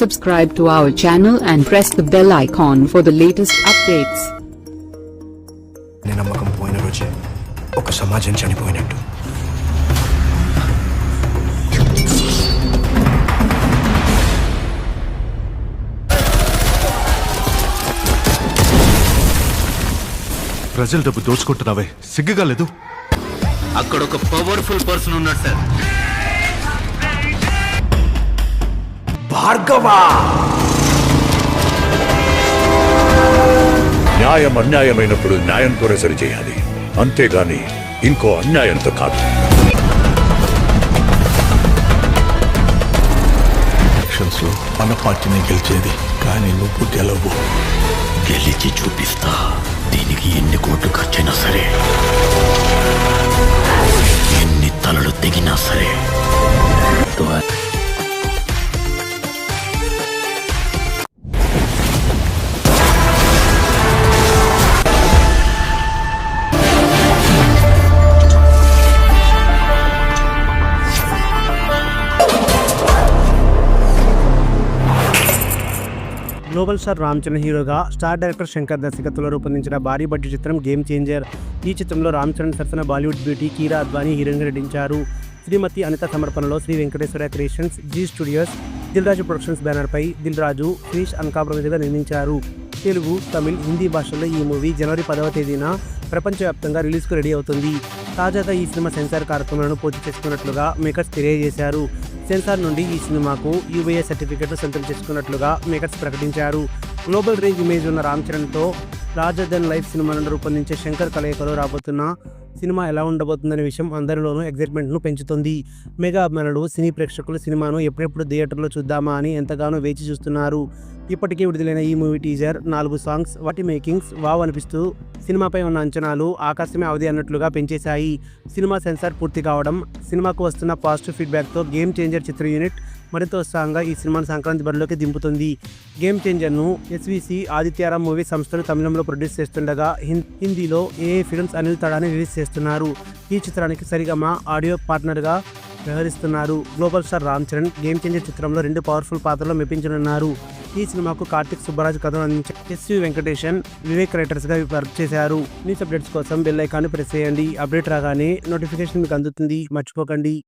Subscribe to our channel and press the bell icon for the latest updates. నీ నమ్మకం పోయిన రోజే ఒక సమాజం చనిపోయినట్టు. ప్రజల డబ్బు దోచుకుంటున్నావే. సిగ్గుగా లేదు? అక్కడ ఒక పవర్ఫుల్ పర్సన్ ఉన్నాడు సార్. న్యాయం అన్యాయమైనప్పుడు న్యాయంతోనే సరిచేయాలి. అంతేగాని ఇంకో అన్యాయంతో కాదు. ఎలక్షన్స్లో మన పార్టీని గెలిచేది. కానీ నువ్వు గెలవు. గెలిచి చూపిస్తా. దీనికి ఎన్ని కోట్లు ఖర్చైనా గ్లోబల్ స్టార్ రామ్ చరణ్ హీరోగా స్టార్ డైరెక్టర్ శంకర్ దర్శకత్వంలో రూపొందించిన భారీ బడ్జెట్ చిత్రం గేమ్ చేంజర్ ఈ చిత్రంలో రామ్ చరణ్ సరసన బాలీవుడ్ బ్యూటీ కీరా అద్వానీ హీరోయిన్గా నటించారు. శ్రీమతి అనిత సమర్పణలో Sri Venkateswara creations Zee studios Dil Raju productions బ్యానర్పై దిల్ రాజు క్రీష్ అనకాప్రమిదిగా నిర్మించారు. తెలుగు తమిళ్ హిందీ భాషల్లో ఈ మూవీ జనవరి పదవ తేదీన ప్రపంచవ్యాప్తంగా రిలీజ్కు రెడీ అవుతుంది. తాజాగా ఈ సినిమా సెన్సార్ కార్యక్రమాలను పూర్తి చేసుకున్నట్లుగా మేకర్స్ తెలియజేశారు. సెన్సార్ నుండి ఈ సినిమాకు యూబీఏ సర్టిఫికెట్ సొంతం చేసుకున్నట్లుగా మేకర్స్ ప్రకటించారు. గ్లోబల్ రేంజ్ ఇమేజ్ ఉన్న రామ్ చరణ్తో రాజర్ దెన్ లైఫ్ సినిమాను రూపొందించే శంకర్ కలయికలో రాబోతున్న సినిమా ఎలా ఉండబోతుందనే విషయం అందరిలోనూ ఎగ్జైట్మెంట్ను పెంచుతుంది. మెగా అభిమానులు సినీ ప్రేక్షకులు సినిమాను ఎప్పుడెప్పుడు థియేటర్లో చూద్దామా అని ఎంతగానో వేచి చూస్తున్నారు. ఇప్పటికే విడుదలైన ఈ మూవీ టీజర్ నాలుగు సాంగ్స్ వాటి మేకింగ్స్ వావ్ అనిపిస్తూ సినిమాపై ఉన్న అంచనాలు ఆకాశమే అవధి అన్నట్లుగా పెంచేశాయి. సినిమా సెన్సార్ పూర్తి కావడం సినిమాకు వస్తున్న పాజిటివ్ ఫీడ్బ్యాక్తో గేమ్ చేంజర్ చిత్ర యూనిట్ మరింత ఉత్సాహంగా ఈ సినిమాను సంక్రాంతి బరిలోకి దింపుతుంది. గేమ్ చేంజర్ను ఎస్విసి ఆదిత్యారామ్ మూవీ సంస్థలు తమిళంలో ప్రొడ్యూస్ చేస్తుండగా హిందీలో A films Anil Tadani release చేస్తున్నారు? ఈ చిత్రానికి సరిగమ ఆడియో పార్ట్నర్గా వ్యవహరిస్తున్నారు. Global star Ram Charan game changer చిత్రంలో రెండు పవర్ఫుల్ పాత్రలు మెప్పించనున్నారు. ఈ సినిమాకు కార్తిక్ సుబ్బరాజ్ కథను అందించే ఎస్వి వెంకటేషన్ వివేక్ రైటర్స్గా వర్క్ చేశారు. న్యూస్ అప్డేట్స్ కోసం బెల్ ఐకాన్ ప్రెస్ చేయండి. అప్డేట్ రాగానే నోటిఫికేషన్ మీకు అందుతుంది. మర్చిపోకండి.